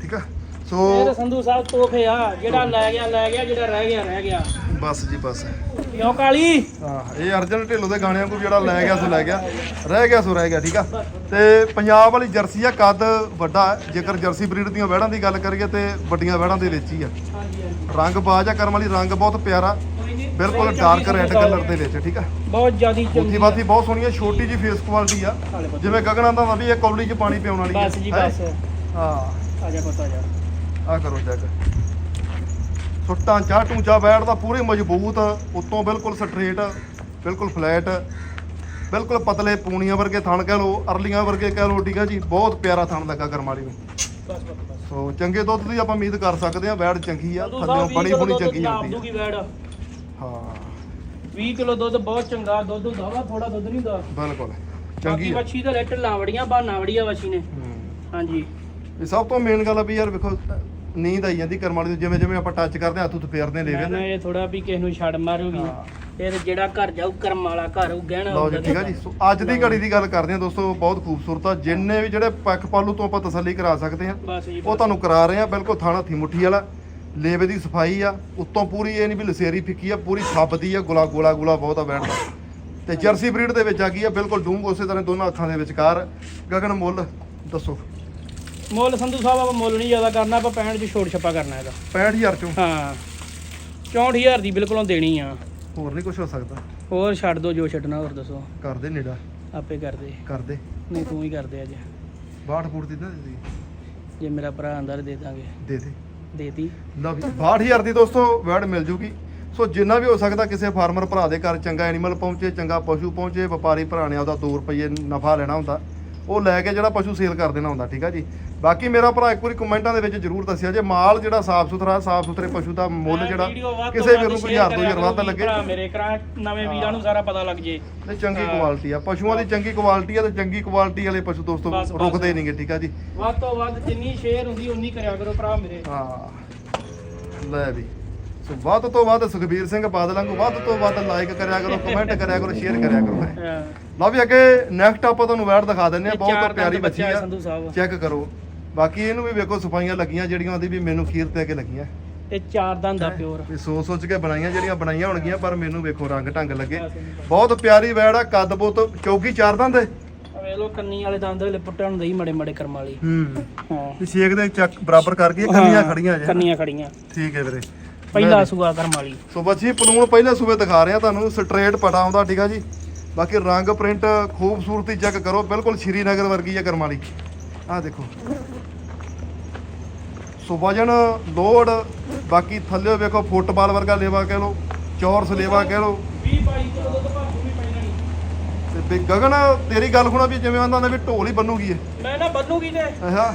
ਠੀਕ ਆ? ਇਹ ਸੋ ਤਾਂ ਸੰਧੂ ਸਾਹਿਬ ਤੋਹਫੇ ਆ ਜਿਹੜਾ ਲੈ ਗਿਆ ਲੈ ਗਿਆ ਜਿਹੜਾ ਰਹਿ ਗਿਆ ਰਹਿ ਗਿਆ। ਬਸ ਜੀ ਬਸ। ਕਿਉਂ ਕਾਲੀ? ਹਾਂ ਇਹ ਅਰਜਨ ਢਿੱਲੋਂ ਦੇ ਗਾਣਿਆਂ ਨੂੰ ਜਿਹੜਾ ਲੈ ਗਿਆ ਸੋ ਲੈ ਗਿਆ। ਰਹਿ ਗਿਆ ਸੋ ਰਹਿ ਗਿਆ ਠੀਕ ਆ? ਤੇ ਪੰਜਾਬ ਵਾਲੀ ਜਰਸੀ ਆ ਕੱਦ ਵੱਡਾ ਹੈ। ਜੇਕਰ ਜਰਸੀ ਬਰੀਡ ਦੀਆਂ ਵਹਿੜਾਂ ਦੀ ਗੱਲ ਕਰੀਏ ਤੇ ਵੱਡੀਆਂ ਵਹਿੜਾਂ ਦੇ ਵਿੱਚ ਹੀ ਆ। ਹਾਂਜੀ ਹਾਂਜੀ ਰੰਗ ਬਾਜ ਆ ਕਰਮ ਵਾਲੀ ਰੰਗ ਬਹੁਤ ਪਿਆਰਾ। ਕੋਈ ਬਿਲਕੁਲ ਡਾਰਕ ਰੈੱਡ ਕਲਰ ਦੇ ਵਿੱਚ ਠੀਕ ਆ? ਬਹੁਤ ਜ਼ਿਆਦੀ ਚੰਗੀ ਬਾਤੀ ਬਹੁਤ ਸੋਹਣੀ ਆ ਛੋਟੀ ਜੀ ਫੇਸ ਕੁਆਲਿਟੀ ਆ। ਜਿਵੇਂ ਗਗਨਾਂ ਦਾ ਵੀ ਇਹ ਕੌਲੀ 'ਚ ਪਾਣੀ ਪਿਆਉਣ ਵਾਲੀ ਆ। ਬਸ ਜੀ ਹੈਂ? ਬਸ। ਹਾਂ। ਆ ਜਾ ਪਤਾ ਜਾ। ਆ ਕਰੋ ਚੈੱਕ ਸੁੱਟਾਂ ਚਾਹ ਟੂਚਾ ਬੈਠਦਾ ਪੂਰੇ ਮਜ਼ਬੂਤ ਉੱਤੋਂ ਬਿਲਕੁਲ ਸਟ੍ਰੇਟ ਬਿਲਕੁਲ ਫਲੈਟ ਬਿਲਕੁਲ ਪਤਲੇ ਪੂਣੀਆਂ ਵਰਗੇ ਥਣ ਕਹਿ ਲਓ ਅਰਲੀਆਂ ਵਰਗੇ ਕਹਿ ਲਓ ਠੀਕ ਆ ਜੀ ਬਹੁਤ ਪਿਆਰਾ ਥਣ ਲੱਗਾ ਕਰਮਾਲੀ ਨੂੰ। ਸੋ ਚੰਗੇ ਦੁੱਧ ਦੀ ਆਪਾਂ ਉਮੀਦ ਕਰ ਸਕਦੇ ਆ ਬੈੜ ਚੰਗੀ ਆ ਥੱਲੇ ਬਣੀ 20 ਬੁਣੀ ਚੰਗੀ ਹੁੰਦੀ ਵੈੜ ਆ। ਹਾਂ। 20 ਕਿਲੋ ਦੁੱਧ ਬਹੁਤ ਚੰਗਾ ਦੁੱਧ ਹੁੰਦਾ ਵਾ ਥੋੜਾ ਦੁੱਧ ਨਹੀਂ ਹੁੰਦਾ। ਬਿਲਕੁਲ ਬਾਕੀ ਚੰਗੀ ਵੱਛੀ ਦੇ ਰੇਟ ਲਾਵੜੀਆਂ ਬਾਨਾ ਵੜੀਆਂ ਵੱਛੀ ਨੇ। ਹਾਂਜੀ। ਇਹ ਸਭ ਤੋਂ ਮੇਨ ਗੱਲ ਆ ਵੀ ਯਾਰ ਵੇਖੋ ਨੀਂਦ ਆਈ ਜਾਂਦੀ ਕਰਮਾਲੀ ਨੂੰ ਜਿਵੇਂ ਜਿਵੇਂ ਆਪਾਂ ਟੱਚ ਕਰਦੇ ਆ ਹੱਥ ਉੱਤੇ ਫੇਰਦੇ ਲੈਵੇ ਮੈਂ ਨਾ ਇਹ ਥੋੜਾ ਵੀ ਕਿਸੇ ਨੂੰ ਛੱਡ ਮਾਰੂਗੀ। ਹਾਂ। ਇਹ ਜਿਹੜਾ ਘਰ ਜਾਊ ਕਰਮ ਵਾਲਾ ਘਰ ਉਹ ਗਹਿਣਾ ਲਓ ਜੀ ਠੀਕ ਆ ਜੀ। ਸੋ ਅੱਜ ਦੀ ਘੜੀ ਦੀ ਗੱਲ ਕਰਦੇ ਆ ਦੋਸਤੋ ਬਹੁਤ ਖੂਬਸੂਰਤ ਆ। ਜਿੰਨੇ ਵੀ ਜਿਹੜੇ ਪੱਖ ਪਾਲੂ ਤੋਂ ਆਪਾਂ ਤਸੱਲੀ ਕਰਾ ਸਕਦੇ ਬਸ ਜੀ ਉਹ ਤੁਹਾਨੂੰ ਕਰਾ ਰਹੇ ਆ ਬਿਲਕੁਲ ਥਾਣਾ ਥੀ ਮੁੱਠੀ ਵਾਲਾ ਲੇਵੇ ਦੀ ਸਫ਼ਾਈ ਆ। ਉੱਤੋਂ ਪੂਰੀ ਇਹ ਨਹੀਂ ਵੀ ਲਸੇਰੀ ਫਿੱਕੀ ਆ ਪੂਰੀ ਛੱਪਦੀ ਆ ਗੁਲਾ ਗੋਲਾ ਗੋਲਾ ਬਹੁਤ ਆ ਬੈਠਦਾ ਤੇ ਜਰਸੀ ਬਰੀਡ ਦੇ ਵਿੱਚ ਆ ਗਈ ਆ ਬਿਲਕੁਲ ਡੂੰਗ ਉਸੇ ਤਰ੍ਹਾਂ ਦੋਨਾਂ ਅੱਖਾਂ ਦੇ ਵਿਚਕਾਰ। ਗਗਨ ਮੁੱਲ ਦੱਸੋ। ਮੁੱਲ ਸੰਧੂ ਸਾਹਿਬ ਆਪਾਂ ਮੁੱਲ ਨਹੀਂ ਜ਼ਿਆਦਾ ਕਰਨਾ ਆਪਾਂ 65 ਚ ਛੋੜ ਛੱਪਾ ਕਰਨਾ ਇਹਦਾ। 65000 ਚੋਂ? ਹਾਂ। 64000 ਦੀ ਬਿਲਕੁਲੋਂ ਦੇਣੀ ਆ। ਹੋਰ ਨਹੀਂ ਕੁਝ ਹੋ ਸਕਦਾ। ਹੋਰ ਛੱਡ ਦੋ ਜੋ ਛੱਡਣਾ ਹੋਰ ਦੱਸੋ। ਕਰਦੇ ਨੇੜਾ। ਆਪੇ ਕਰਦੇ। ਕਰਦੇ। ਨਹੀਂ ਤੂੰ ਹੀ ਕਰਦੇ ਅੱਜ। ਬਾਠ ਫੂਟ ਦੀ ਨਾ ਦੇ ਜੇ ਮੇਰਾ ਭਰਾ ਅੰਦਰ ਦੇ ਦਾਂਗੇ। ਦੇ ਦੇ। ਦੇਤੀ ਲਓ ਵੀ 62000 ਦੀ ਦੋਸਤੋ ਵੈਡ ਮਿਲ ਜੂਗੀ। ਸੋ ਜਿੰਨਾ ਵੀ ਹੋ ਸਕਦਾ ਕਿਸੇ ਫਾਰਮਰ ਭਰਾ ਦੇ ਘਰ ਚੰਗਾ ਐਨੀਮਲ ਪਹੁੰਚੇ ਚੰਗਾ ਪਸ਼ੂ ਪਹੁੰਚੇ ਵਪਾਰੀ ਭਰਾ ਨੇ ਆਪਦਾ 2 ਰੁਪਏ ਨਫਾ ਲੈਣਾ ਹੁੰਦਾ। ਉਹ ਲੈ ਕੇ ਜਿਹੜਾ ਪਸ਼ੂ ਸੇਲ ਕਰ ਦੇਣਾ ਹੁੰਦਾ ਠੀਕ ਆ ਜੀ? ਬਾਕੀ ਮੇਰਾ ਭਰਾ ਇੱਕ ਵਾਰੀ ਕਮੈਂਟਾਂ ਦੇ ਵਿੱਚ ਜਰੂਰ ਦੱਸਿਆ ਜੇ ਮਾਲ ਜਿਹੜਾ ਸਾਫ਼ ਸੁਥਰਾ ਸਾਫ਼ ਸੁਥਰੇ ਪਸ਼ੂ ਦਾ ਮੁੱਲ ਜਿਹੜਾ ਕਿਸੇ ਵੀਰ ਨੂੰ ਕੋਈ share 1000 ਕਰਿਆ 2000 ਵੱਧ ਲੱਗੇ। ਮੇਰੇ ਕਰਾਂ ਨਵੇਂ ਵੀਰਾਂ ਨੂੰ ਸਾਰਾ ਪਤਾ ਲੱਗ ਜੇ। ਤੇ ਚੰਗੀ। ਕੁਆਲਿਟੀ ਆ। ਪਸ਼ੂਆਂ ਦੀ ਚੰਗੀ ਕੁਆਲਿਟੀ ਆ ਤੇ ਚੰਗੀ ਕੁਆਲਿਟੀ ਵਾਲੇ ਪਸ਼ੂ ਦੋਸਤੋ। ਰੁਕਦੇ ਨਹੀਂਗੇ ਠੀਕ ਆ ਜੀ? ਵੱਧ ਤੋਂ ਵੱਧ ਜਿੰਨੀ ਸ਼ੇਅਰ ਹੁੰਦੀ ਉਨੀ ਕਰਿਆ ਕਰੋ ਭਰਾ ਮੇਰੇ। ਹਾਂ। ਲੈ ਵੀ। ਸੋ ਵੱਧ ਤੋਂ ਵੱਧ ਸੁਖਬੀਰ ਸਿੰਘ ਬਾਦਲਾਂ ਨੂੰ ਵੱਧ ਤੋਂ ਵੱਧ ਲਾਈਕ ਕਰਿਆ ਕਰੋ ਕਮੈਂਟ ਕਰਿਆ ਕਰੋ ਸ਼ੇਅਰ ਕਰਿਆ ਕਰੋ। ਹਾਂ। ਲਓ ਵੀ ਅੱਗੇ ਨੈਕਸਟ ਆਪਾਂ ਤੁਹਾਨੂੰ ਵੈਟ ਦਿਖਾ ਦਿੰਨੇ ਆ ਇਹ ਬਹੁਤ ਪਿਆਰੀ ਬੱਚੀ ਆ। ਸੰਧੂ ਸਾਹਿਬ। ਚੈੱਕ ਕਰੋ। ਬਾਕੀ ਇਹਨੂੰ ਵੀ ਵੇਖੋ ਸਫਾਈਆਂ ਲੱਗੀਆਂ ਜਿਹੜੀਆਂ ਉਹਦੀ ਵੀ ਮੈਨੂੰ ਖੀਰ ਤੇ ਅੱਗੇ ਲੱਗੀਆਂ। ਇਹ ਚਾਰ ਦੰਦ ਦਾ ਪਿਓਰ। ਵੀ ਸੋਚ ਸੋਚ ਕੇ ਬਣਾਈਆਂ ਜਿਹੜੀਆਂ ਬਣਾਈਆਂ ਹੋਣਗੀਆਂ ਪਰ ਮੈਨੂੰ ਵੇਖੋ ਰੰਗ ਢੰਗ ਲੱਗੇ। ਬਹੁਤ ਪਿਆਰੀ ਵੈੜ ਆ ਕੱਦ ਬੁੱਤ ਚੌਕੀ ਚਾਰ ਦੰਦ। ਏ। ਵੇ ਲੋ ਕੰਨੀ ਵਾਲੇ ਦੰਦ ਹਲੇ ਪੁੱਟਣ ਨੂੰ ਦਈ ਮੜੇ ਮੜੇ ਕਰਮ ਵਾਲੀ। ਹੂੰ। ਹਾਂ। ਛੇਕ ਦੇ ਚੱਕ ਬਰਾਬਰ ਕਰ ਗਈ ਕੰਨੀਆਂ ਖੜੀਆਂ ਜੇ। ਕੰਨੀਆਂ ਖੜੀਆਂ। ਠੀਕ ਹੈ ਵੀਰੇ। ਪਹਿਲਾ ਸੂਆ ਕਰਮ ਵਾਲੀ। ਸੋ ਬੱਚੀ ਪਲੂਣ ਪਹਿਲੇ ਸੂਬੇ ਦਿਖਾ ਰਿਹਾ ਤੁਹਾਨੂੰ ਸਟ੍ਰੇਟ ਪਟਾ ਆਉਂਦਾ ਠੀਕ ਆ ਜੀ। ਬਾਕੀ ਰੰਗ ਪ੍ਰਿੰਟ ਖੂਬਸੂਰਤੀ ਚੈੱਕ ਕਰੋ ਬਿਲਕੁਲ ਸ਼੍ਰੀਨਗਰ ਵਰਗੀ ਹੈ ਕਰਮਾਲੀ ਆਹ ਦੇਖੋ। ਸੋ ਵਜਨ ਲੋਡ ਬਾਕੀ ਥੱਲੇ ਵੇਖੋ ਫੁੱਟਬਾਲ ਵਰਗਾ ਲੇਵਾ ਕਹਿ ਲਓ ਚੌਰਸ ਲੇਵਾ ਕਹਿ ਲਓ। 20 22 ਕਿਲੋ ਦੁੱਧ ਭਾਜੂ ਵੀ ਪੈਣਾ ਨਹੀਂ ਤੇ ਵੀ ਗਗਨ ਤੇਰੀ ਗੱਲ ਸੁਣਾ ਵੀ ਜਿਵੇਂ ਆਂਦਾ ਨੇ ਵੀ ਢੋਲ ਹੀ ਬੰਨੂਗੀ ਇਹ। ਮੈਂ ਨਾ ਬੰਨੂਗੀ ਤੇ ਆਹਾ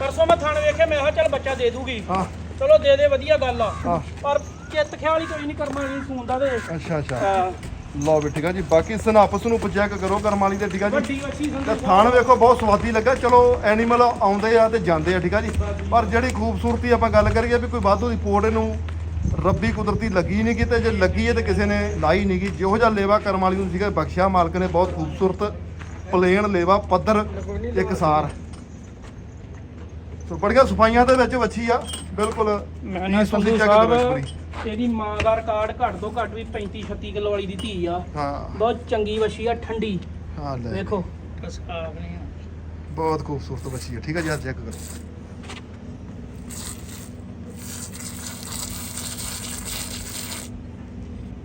ਪਰਸੋਂ ਮੈਂ ਥਾਣ ਵੇਖਿਆ ਮੈਂ ਕਿਹਾ ਚੱਲ ਬੱਚਾ ਦੇ ਦੂਗੀ। ਹਾਂ। ਚਲੋ ਦੇ ਦੇ ਵਧੀਆ ਗੱਲ ਆ। ਹਾਂ। ਪਰ ਚਿੱਤ ਖਿਆਲ ਹੀ ਕੋਈ ਨਹੀਂ ਕਰਮਾ ਨਹੀਂ ਸੁਣਦਾ ਤੇ। ਅੱਛਾ ਅੱਛਾ। ਹਾਂ, ਲਓ ਵੀ ਠੀਕ ਆ ਜੀ ਬਾਕੀ ਸਨਾਪਸ ਨੂੰ ਚੈੱਕ ਕਰੋ ਕਰਮਾਲੀ ਦੇ ਠੀਕ ਆ ਜੀ। ਵੱਡੀ ਵੱਛੀ ਤੇ ਥਾਣ ਵੇਖੋ ਬਹੁਤ ਸਵਾਦੀ ਲੱਗਾ। ਚਲੋ ਐਨੀਮਲ ਆਉਂਦੇ ਆ ਤੇ ਜਾਂਦੇ ਆ ਠੀਕ ਆ ਜੀ। ਪਰ ਜਿਹੜੀ ਖੂਬਸੂਰਤੀ ਆਪਾਂ ਗੱਲ ਕਰੀਏ ਵੀ ਕੋਈ ਵਾਧੂ ਦੀ ਪੋੜ ਇਹਨੂੰ ਰੱਬੀ ਕੁਦਰਤੀ ਲੱਗੀ ਨਹੀਂ ਕਿਤੇ ਜੇ ਲੱਗੀ ਹੈ ਤੇ ਕਿਸੇ ਨੇ ਲਾਈ ਨਹੀਂ ਗੀ। ਜਿਹੋ ਜਿਹਾ ਲੇਵਾ ਕਰਮ ਵਾਲੀ ਨੂੰ ਸੀਗਾ ਬਖਸ਼ਿਆ ਮਾਲਕ ਨੇ ਬਹੁਤ ਖੂਬਸੂਰਤ ਪਲੇਨ ਲੇਵਾ ਪੱਧਰ ਇੱਕ ਸਾਰ। ਸੋ ਬੜੀਆਂ ਸਫਾਈਆਂ ਦੇ ਵਿੱਚ ਵੱਛੀ ਆ ਬਿਲਕੁਲ। ਮੈਂ ਨਾ ਸੰਧੂ ਸਾਹਿਬ। ਇਹਦੀ ਮਾਂ ਦਾ ਰਿਕਾਰਡ ਘੱਟ ਤੋਂ ਘੱਟ ਵੀ 35 36 ਕਿਲੋ ਵਾਲੀ ਦੀ ਧੀ ਆ। ਹਾਂ। ਬਹੁਤ ਚੰਗੀ ਵੱਛੀ ਆ ਠੰਡੀ। ਹਾਂ ਲੈ। ਵੇਖੋ। ਬਸ ਆਪਨੇ ਬਹੁਤ ਖੂਬਸੂਰਤ ਵੱਛੀ ਆ ਠੀਕ ਆ ਜੀ ਆ ਚੈੱਕ ਕਰੋ।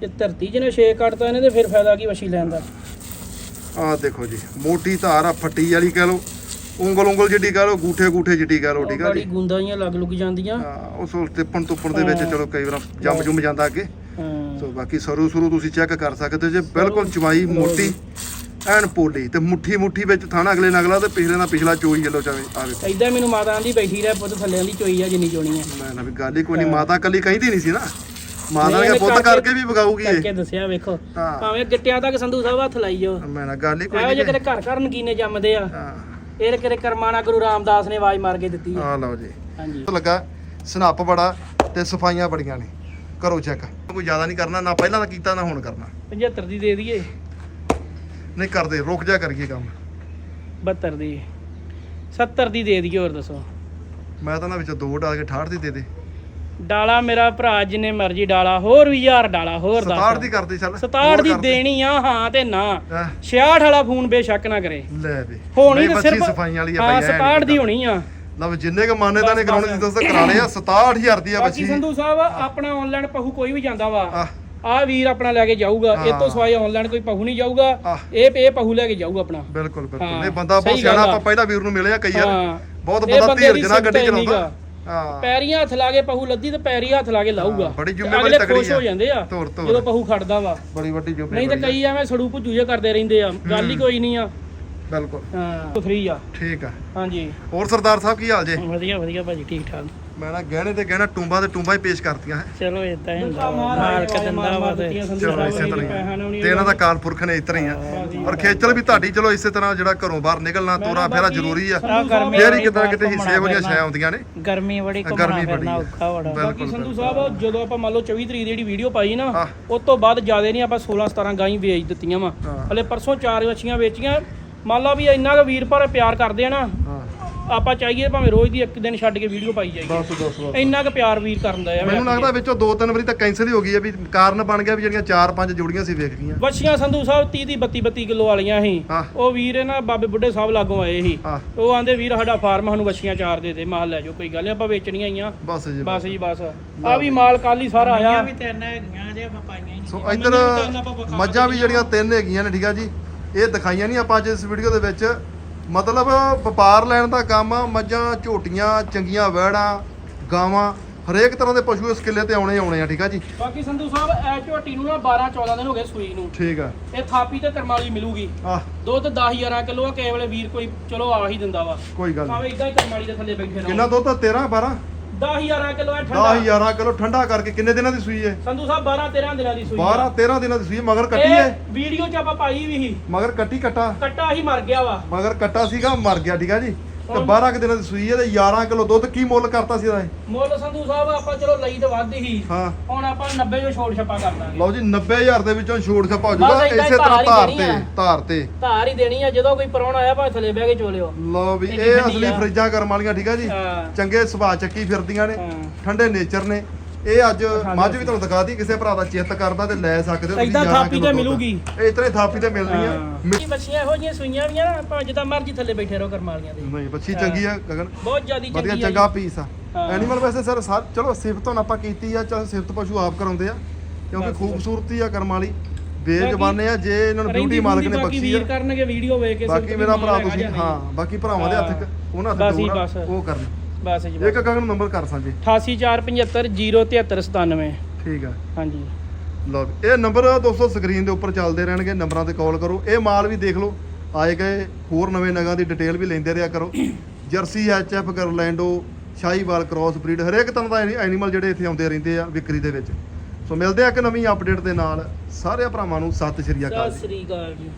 ਜੇ ਧਰਤੀ 'ਚ ਨੇ ਛੇ ਕੱਟਦਾ ਇਹਨੇ ਤੇ ਫਿਰ ਫਾਇਦਾ ਕੀ ਵੱਛੀ ਲੈਣ ਦਾ? ਆਹ ਦੇਖੋ ਜੀ ਮੋਟੀ ਧਾਰ ਆ ਫੱਟੀ ਵਾਲੀ ਕਹਿ ਲਓ। ਉਂਗਲ ਉਂਗਲ ਜਿੱਡੀ ਕਹਿ ਗੂਠੇ ਗੂਠੇ ਜਿੱਡੀ ਕਹਿ ਠੀਕ ਆ ਬੜੀ ਜੀ। ਗੁੰਦਾਂ ਜਿਹੀਆਂ ਲੱਗ ਲੁਕ ਜਾਂਦੀਆਂ। ਹਾਂ, ਉਸ ਉਲ ਤਿੱਪਣ ਤੁੱਪਣ ਦੇ ਵਿੱਚ। ਚਲੋ ਕਈ ਵਾਰ ਜੰਮ ਜੁਮ ਜਾਂਦਾ ਅੱਗੇ। ਹਾਂ। ਸੋ ਬਾਕੀ ਸਰੂ ਸਰੂ ਤੁਸੀਂ ਚੈੱਕ ਕਰ ਸਕਦੇ ਜੇ ਬਿਲਕੁਲ ਚਵਾਈ ਮੋਟੀ। ਐਨ ਪੋਲੀ ਤੇ ਮੁੱਠੀ ਮੁੱਠੀ ਵਿੱਚ ਥਾਣਾ ਅਗਲੇ ਨਗਲਾ ਤੇ ਪਿਛਲੇ ਨਾਲ ਪਿਛਲਾ ਚੋਈ ਜਲੋ ਚਾਵੇ ਆਵੇ ਐਦਾਂ ਮੈਨੂੰ ਮਾਤਾ ਆਂਦੀ ਬੈਠੀ ਰਹਿ ਪੁੱਤ ਥੱਲੇ ਦੀ ਚੋਈ ਆ ਜਿੰਨੀ ਚੋਣੀ ਆ। ਮੈਂ ਨਾ ਵੀ ਗੱਲ ਹੀ ਕੋਈ ਨਹੀਂ। ਮਾਤਾ ਕੱਲੀ ਕਹਿੰਦੀ ਨਹੀਂ ਸੀ ਨਾ। ਮਾਤਾ ਨੇ ਪੁੱਤ ਕਰਕੇ- ਵੀ ਵਗਾਊਗੀ ਇਹ। ਕਰਕੇ ਦੱਸਿਆ ਵੇਖੋ। ਹਾਂ। ਭਾਵੇਂ ਗਿੱਟਿਆਂ ਤੱਕ ਸੰਧੂ ਸਾਹਿਬ ਹੱਥ ਲਾਈ ਜਾਓ। ਮੈਂ ਨਾ ਗੱਲ ਹੀ ਕੋਈ ਇਹੋ ਜਿਹੇ ਨਹੀਂ ਕਿਤੇ ਘਰ ਘਰ ਨਗੀਨੇ ਜੰਮਦੇ ਆ। ਹਾਂ। ਇਹ ਕਿਤੇ ਕਰਮਾਣਾ ਗੁਰੂ ਰਾਮਦਾਸ ਨੇ ਆਵਾਜ਼ ਮਾਰ ਕੇ ਦਿੱਤੀ ਆ ਆ ਲਓ ਜੀ। ਹਾਂਜੀ। ਲੱਗਾ ਸਨੱਪ ਬੜਾ ਤੇ ਸਫਾਈਆਂ ਬੜੀਆਂ ਨੇ। ਕਰੋ ਚੈੱਕ। ਕੋਈ ਜ਼ਿਆਦਾ ਨਹੀਂ ਕਰਨਾ ਨਾ ਪਹਿਲਾਂ ਤਾਂ ਕੀਤਾ ਨਾ ਹੁਣ ਕਰਨਾ। 75 ਦੀ ਦੇ ਦਈਏ। ਨਹੀਂ ਕਰਦੇ ਰੁਕ ਜਾ ਕਰੀਏ ਕੰਮ। 72 ਦੀ। 70 ਦੀ ਦੇ ਦਈਏ ਹੋਰ ਦੱਸੋ। ਮੈਂ ਤਾਂ ਨਾ ਵਿੱਚ ਦੋ ਡਾਲ ਕੇ 68 ਦੀ ਦੇ ਦੇ। ਡਾਲਾ ਮੇਰਾ ਭਰਾ ਜਿੰਨੇ ਮਰਜ਼ੀ ਡਾਲਾ ਹੋਰ ਵੀ ਯਾਰ ਡਾਲਾ ਹੋਰ 67 ਦੀ ਦੱਸ ਕਰਦੀ ਚੱਲ 67 ਦੀ। ਦੇਣੀ ਆ ਹਾਂ ਤੇ ਨਾ। ਹੈਂ, 66 ਵਾਲਾ ਫੋਨ ਬੇਸ਼ੱਕ ਨਾ ਕਰੇ। ਲੈ ਦੇ ਹੋਣੀ ਤੇ ਸਿਰਫ ਸਫਾਈਆਂ ਵਾਲੀ ਆ ਹਾਂ ਭਾਈ ਐ 67 ਦੀ ਹੋਣੀ ਆ। ਲਓ ਜਿੰਨੇ ਕ ਮਾਨੇ ਤਾਂ ਨੇ ਕਰਾਉਣੇ ਸੀ। ਦੋਸਤੋ ਕਰਾ ਲਏ ਆ 67000 ਦੀ ਆ ਬਾਕੀ ਬੱਚੀ। ਸੰਧੂ ਸਾਹਿਬ ਆਪਣਾ ਆਨਲਾਈਨ ਪਹੂ ਕੋਈ ਵੀ ਜਾਂਦਾ ਵਾ ਆ ਵੀਰ ਆਪਣਾ ਲੈ ਕੇ ਜਾਊਗਾ ਇਹ ਤੋਂ। ਸਿਵਾਏ ਆਨਲਾਈਨ ਕੋਈ ਪਹੂ ਨਹੀਂ ਜਾਊਗਾ। ਇਹ ਇਹ ਪਹੂ ਲੈ ਕੇ ਜਾਊਗਾ ਆਪਣਾ। ਬਿਲਕੁਲ ਬਿਲਕੁਲ। ਇਹ ਬੰਦਾ ਬਹੁਤ ਸਿਆਣਾ। ਆਪਾਂ ਪਹਿਲਾਂ ਵੀਰ ਨੂੰ ਮਿਲੇ ਆ ਕਈ ਵਾਰ। ਹਾਂ। ਬਹੁਤ ਬੰਦਾ ਧੀਰਜ ਨਾਲ ਗੱਡੀ ਚਲਾਉਂਦਾ। ਹਾਂ। ਪੈਰੀਆਂ ਹੱਥ ਲਾ ਕੇ ਪਹੂ ਲੱਦੀ ਤੇ ਪੈਰੀ ਹੱਥ ਲਾ ਕੇ ਲਾਊਗਾ। ਬੜੀ ਜ਼ਿੰਮੇਵਾਰੀ ਤਕੜੀ ਖੁਸ਼। ਹੋ ਜਾਂਦੇ ਆ। ਜਦੋਂ ਪਹੂ ਖੜਦਾ ਵਾ। ਬੜੀ ਵੱਡੀ ਜੋ ਨਹੀਂ ਤਾਂ ਕਈ ਐਵੇਂ ਸੜੂ ਭੁੱਜੂ ਜੇ ਕਰਦੇ ਰਹਿੰਦੇ ਆ ਗੱਲ ਹੀ ਕੋਈ ਨਹੀਂ ਆ। ਬਿਲਕੁਲ। ਹਾਂ ਫ੍ਰੀ ਆ। ਠੀਕ ਆ। ਹਾਂਜੀ। ਹੋਰ ਸਰਦਾਰ ਸਾਹਿਬ ਕੀ ਹਾਲ ਜੇ? ਵਧੀਆ ਵਧੀਆ ਭਾਜੀ ਠੀਕ ਠਾਕ ਮੈਂ ਨਾ ਗਹਿਣੇ ਤੇ ਗਹਿਣਾ ਟੂੰਬਾਂ ਤੇ ਟੂੰਬਾਂ ਹੀ ਪੇਸ਼ ਕਰਤੀਆਂ ਹੈ ਚਲੋ ਇਦਾਂ ਹੀ ਹੁੰਦਾ ਵਾ। ਮਾਲਕ ਦਿੰਦਾ ਵਾ ਤੇ ਚਲੋ ਇਸੇ ਤਰ੍ਹਾਂ ਹੀ ਤੇ ਇਹਨਾਂ ਦਾ ਕਾਲਪੁਰਖ ਨੇ ਇਸ ਤਰ੍ਹਾਂ ਹੀ ਆ ਪਰ ਖੇਚਲ ਵੀ ਤੁਹਾਡੀ ਚਲੋ ਇਸੇ ਤਰ੍ਹਾਂ ਜਿਹੜਾ ਘਰੋਂ ਬਾਹਰ ਨਿਕਲਣਾ ਤੋਰਾ ਫੇਰਾ ਜ਼ਰੂਰੀ ਆ ਆਹ ਗਰਮੀ ਫੇਰ ਹੀ ਕਿਤੇ ਨਾ ਕਿਤੇ ਹਿੱਸੇ ਫਿਰਨਾ। ਛਾਇਆ ਆਉਂਦੀਆਂ ਨੇ ਗਰਮੀ ਬੜੀ ਗਰਮੀ ਘੁੰਮਣਾ ਬੜੀ ਫਿਰਨਾ ਆ। ਔਖਾ ਬੜਾ ਬਿਲਕੁਲ, ਸੰਧੂ ਸਾਹਿਬ ਜਦੋਂ ਆਪਾਂ ਮੰਨ ਲਓ 24 ਤਰੀਕ ਦੀ ਜਿਹੜੀ ਵੀਡੀਓ ਪਾਈ ਨਾ ਹਾਂ। ਉਸ ਤੋਂ ਬਾਅਦ ਜ਼ਿਆਦਾ ਨਹੀਂ ਆਪਾਂ 16 17 ਗਾਈ ਵੇਚ ਦਿੱਤੀਆਂ ਵਾ ਹਾਂ। ਹਲੇ ਪਰਸੋਂ ਚਾਰ ਵੱਛੀਆਂ ਵੇਚੀਆਂ ਮੰਨ ਲਓ ਵੀ ਇੰਨਾ ਕੁ ਵੀਰ ਪਰ ਪਿਆਰ ਕਰਦੇ ਆ ਨਾ ਆਪਾਂ ਚਾਹੀਏ ਭਾਵੇਂ ਰੋਜ਼ ਦੀ ਇੱਕ ਦਿਨ ਛੱਡ ਕੇ ਵੀਡੀਓ ਪਾਈ ਜਾਈਏ। ਬਸ ਬਸ ਬਸ। ਇੰਨਾ ਕੁ ਪਿਆਰ ਵੀਰ ਕਰਨ ਦਾ ਆ ਮੈਨੂੰ ਲੱਗਦਾ ਵਿੱਚੋਂ ਦੋ ਤਿੰਨ ਵਾਰੀ ਤਾਂ ਕੈਂਸਲ ਹੀ ਹੋ ਗਈ ਆ ਵੀ ਕਾਰਨ ਬਣ ਗਿਆ ਵੀ ਜਿਹੜੀਆਂ ਚਾਰ ਪੰਜ ਜੋੜੀਆਂ ਸੀ ਵੇਖ ਗਈਆਂ ਵੱਛੀਆਂ ਸੰਧੂ ਸਾਹਿਬ 30 ਦੀ 32 32 ਕਿਲੋ ਵਾਲੀਆਂ ਸੀ। ਹਾਂ। ਉਹ ਵੀਰ ਨਾ ਬਾਬੇ ਬੁੱਢੇ ਸਾਹਿਬ ਲਾਗੋਂ ਆਏ ਸੀ। ਹਾਂ। ਉਹ ਆਂਦੇ ਵੀਰ ਸਾਡਾ ਫਾਰਮ ਸਾਨੂੰ ਵੱਛੀਆਂ ਚਾਰ ਦੇ ਦੇ ਮਾਲ ਲੈ ਜਾਓ ਕੋਈ ਗੱਲ ਨੀ ਆਪਾਂ ਵੇਚਣੀਆਂ ਹੀ ਆ। ਬਸ ਜੀ ਬਸ ਜੀ ਬਸ। ਆ ਵੀ। ਮਾਲ ਕੱਲ ਹੀ ਸਾਰਾ ਆਇਆ। ਤਿੰਨ ਹੈਗੀਆਂ ਜੇ ਆਪਾਂ ਪਾਈਆਂ ਹੀ ਸੋ ਇੱਧਰ ਮੱਝਾਂ ਵੀ ਜਿਹੜੀਆਂ ਤਿੰਨ ਹੈਗੀਆਂ ਨੇ ਠੀਕ ਆ ਜੀ। ਇਹ ਦਿਖਾਈਆਂ ਨਹੀਂ ਆਪਾਂ ਅੱਜ ਇਸ ਵੀਡੀਓ ਦੇ ਵਿੱਚ। ਮਤਲਬ ਵਪਾਰ ਲੈਣ ਦਾ ਕੰਮ ਆ ਮੱਝਾਂ ਝੋਟੀਆਂ ਚੰਗੀਆਂ ਵਹਿੜਾਂ ਗਾਵਾਂ ਹਰੇਕ ਤਰ੍ਹਾਂ ਦੇ ਪਸ਼ੂ ਇਸ ਕਿੱਲੇ ਤੇ ਆਉਣੇ ਹੀ ਆਉਣੇ ਆ ਠੀਕ ਆ ਜੀ? ਬਾਕੀ ਸੰਧੂ ਸਾਹਿਬ ਐ ਝੋਟੀ ਨੂੰ ਨਾ 12 14 ਦਿਨ ਹੋ ਗਏ ਸੂਈ ਨੂੰ। ਠੀਕ ਆ। ਇਹ ਥਾਪੀ ਤੇ ਕਰਮਾਲੀ ਮਿਲੂਗੀ। ਆਹ। ਦੁੱਧ 10 11 ਕਿਲੋ ਆ ਕੇਵਲੇ ਵੀਰ ਕੋਈ ਚਲੋ ਆ ਹੀ ਦਿੰਦਾ ਵਾ। ਕੋਈ ਗੱਲ ਨਹੀਂ ਭਾਵੇਂ ਇਦਾਂ ਹੀ ਕਰਮਾਲੀ ਦੇ ਥੱਲੇ ਬੈਠੇ ਰਹੋ। ਕਿੰਨਾ ਦੁੱਧ ਆ? 13 12 10 11 ਕਿਲੋ 10 ਠੰਡਾ। 11 ਕਿਲੋ ਠੰਡਾ ਕਰਕੇ ਕਿੰਨੇ ਦਿਨਾਂ ਦੀ ਸੂਈ ਹੈ? ਸੰਧੂ ਸਾਹਿਬ 12 13 ਦਿਨਾਂ ਦੀ ਸੂਈ ਆ। 12 13 ਦਿਨਾਂ ਦੀ ਸੂਈ ਹੈ, ਮਗਰ ਕੱਟੀ ਹੈ? ਵੀਡੀਓ ਚ ਆਪਾਂ ਪਾਈ ਵੀ ਸੀ। ਮਗਰ ਕੱਟੀ ਕੱਟਾ? ਕੱਟਾ ਹੀ ਮਰ ਗਿਆ ਵਾ। ਮਗਰ ਕੱਟਾ ਸੀਗਾ ਮਰ ਗਿਆ ਠੀਕ ਆ ਜੀ? ਤੇ 12 ਕੁ ਦਿਨਾਂ ਦੀ ਸੂਈ ਹੈ ਤੇ 11 ਕਿਲੋ ਦੁੱਧ ਕੀ ਮੁੱਲ ਕਰਤਾ ਸੀ ਇਹਦਾ ਇਹ? ਮੁੱਲ ਸੰਧੂ ਸਾਹਿਬ ਆਪਾਂ ਚਲੋ ਲਈ ਤਾਂ ਵੱਧ ਹੀ। ਹਾਂ। ਹੁਣ ਆਪਾਂ 90 ਜੋ ਛੋੜ ਛੱਪਾ ਕਰ ਦਾਂਗੇ। ਲਓ ਜੀ 90000 ਦੇ ਵਿੱਚੋਂ ਛੋੜ ਛਪਾ ਹੋ ਬਸ ਜਾਊਗਾ ਏਦਾਂ ਹੀ ਇਸੇ ਤਰ੍ਹਾਂ ਧਾਰ ਧਾਰ ਹੀ ਤੇ ਦੇਣੀ ਆ। ਧਾਰ ਤੇ। ਧਾਰ ਹੀ ਦੇਣੀ ਆ ਜਦੋਂ ਕੋਈ ਪਰੌਣਾ ਆਇਆ ਭਾਵੇਂ ਥੱਲੇ ਬਹਿ ਕੇ ਚੋਲਿਓ। ਲਓ ਵੀ ਇੰਨੀ ਇਹ ਠੰਡੀ ਅਸਲੀ ਆ। ਫਰਿੱਜਾਂ ਕਰਮ ਵਾਲੀਆਂ ਠੀਕ ਆ ਜੀ? ਹਾਂ। ਚੰਗੇ ਸੁਭਾਅ ਚੱਕੀ ਫਿਰਦੀਆਂ ਨੇ ਹਾਂ। ਠੰਡੇ ਨੇਚਰ ਨੇ। ਇਹ ਅੱਜ ਮੱਝ ਵੀ ਤੁਹਾਨੂੰ ਦਿਖਾਤੀ ਕਿਸੇ ਭਰਾ ਦਾ ਚਿੱਤ ਕਰਦਾ ਤੇ ਲੈ ਸਕਦੇ ਹੋ 11 ਥਾਪੀ ਤੇ। ਮਿਲੂਗੀ। ਇਹ ਇਤਨੇ ਥਾਪੀ ਤੇ ਮਿਲਣੀ ਆ ਮਿ- ਇਹ ਜਿਹੀਆਂ ਸੂਈਆਂ ਵੀ ਆ ਨਾ ਜਿੱਦਾਂ ਮਰਜ਼ੀ ਥੱਲੇ ਬੈਠੇ ਰਹੋ ਕਰਮਾਲੀਆਂ ਦੇ ਨਹੀਂ ਬੱਚੀ ਚੰਗੀ ਆ ਗਗਨ ਬਹੁਤ ਜ਼ਿਆਦੀ ਵਧੀਆ ਚੰਗੀ ਆ ਚੰਗਾ ਪੀਸ ਆ। ਐਨੀਮਲ ਵੈਸੇ ਸਰ ਸਰ ਚਲੋ ਸਿਫਤ ਹੁਣ ਆਪਾਂ ਕੀਤੀ ਆ ਚਲ ਸਿਫਤ ਪਸ਼ੂ ਆਪ ਕਰਾਉਂਦੇ ਆ ਕਿਉਂਕਿ ਬਸ, ਬਸ। ਖੂਬਸੂਰਤੀ ਆ ਕਰਮ ਵਾਲੀ ਬੇਜ਼ਬਾਨੇ ਆ ਜੇ ਇਹਨਾਂ ਨੂੰ ਬਿਊਟੀ ਮਾਲਕ ਨੇ ਬਾਕੀ ਬਖਸ਼ੀ ਵੀਰ ਆ ਕਰਨਗੇ ਵੀਡੀਓ ਵੇਖ ਕੇ ਬਾਕੀ ਮੇਰਾ ਭਰਾ ਤੁਸੀਂ। ਹਾਂ ਬਾਕੀ ਭਰਾਵਾਂ ਦੇ ਹੱਥ ਉਹਨਾਂ ਹੱਥ। ਉਹ ਕਰਨ ਬਸ ਜੀ ਇੱਕ ਗਗਨ ਨੰਬਰ ਕਰ ਸਾਂਝੇ 88475 ਠੀਕ ਆ। ਹਾਂਜੀ। ਲਓ ਵੀ। ਇਹ ਨੰਬਰ ਦੋਸਤੋ ਸਕਰੀਨ ਦੇ ਉੱਪਰ ਚੱਲਦੇ ਰਹਿਣਗੇ ਨੰਬਰਾਂ ਤੇ ਕਾਲ ਕਰੋ। ਇਹ ਮਾਲ ਵੀ ਦੇਖ ਲਓ ਆਏ ਗਏ ਹੋਰ ਨਵੇਂ ਨਗਾਂ ਦੀ ਡਿਟੇਲ ਵੀ ਲੈਂਦੇ ਰਿਹਾ ਕਰੋ। Jersey H F Girlando Sahiwal cross breed ਹਰੇਕ ਤਰ੍ਹਾਂ ਦਾ ਐਨੀਮਲ ਜਿਹੜੇ ਇੱਥੇ ਆਉਂਦੇ ਰਹਿੰਦੇ ਆ ਵਿਕਰੀ ਦੇ ਵਿੱਚ। ਸੋ ਮਿਲਦੇ ਆ ਇੱਕ ਨਵੀਂ ਅਪਡੇਟ ਦੇ ਨਾਲ। ਸਾਰੇ ਭਰਾਵਾਂ ਨੂੰ ਸਤਿ ਸ਼੍ਰੀ ਅਕਾਲ ਸਤਿ ਸ੍ਰੀ ਅਕਾਲ ਜੀ।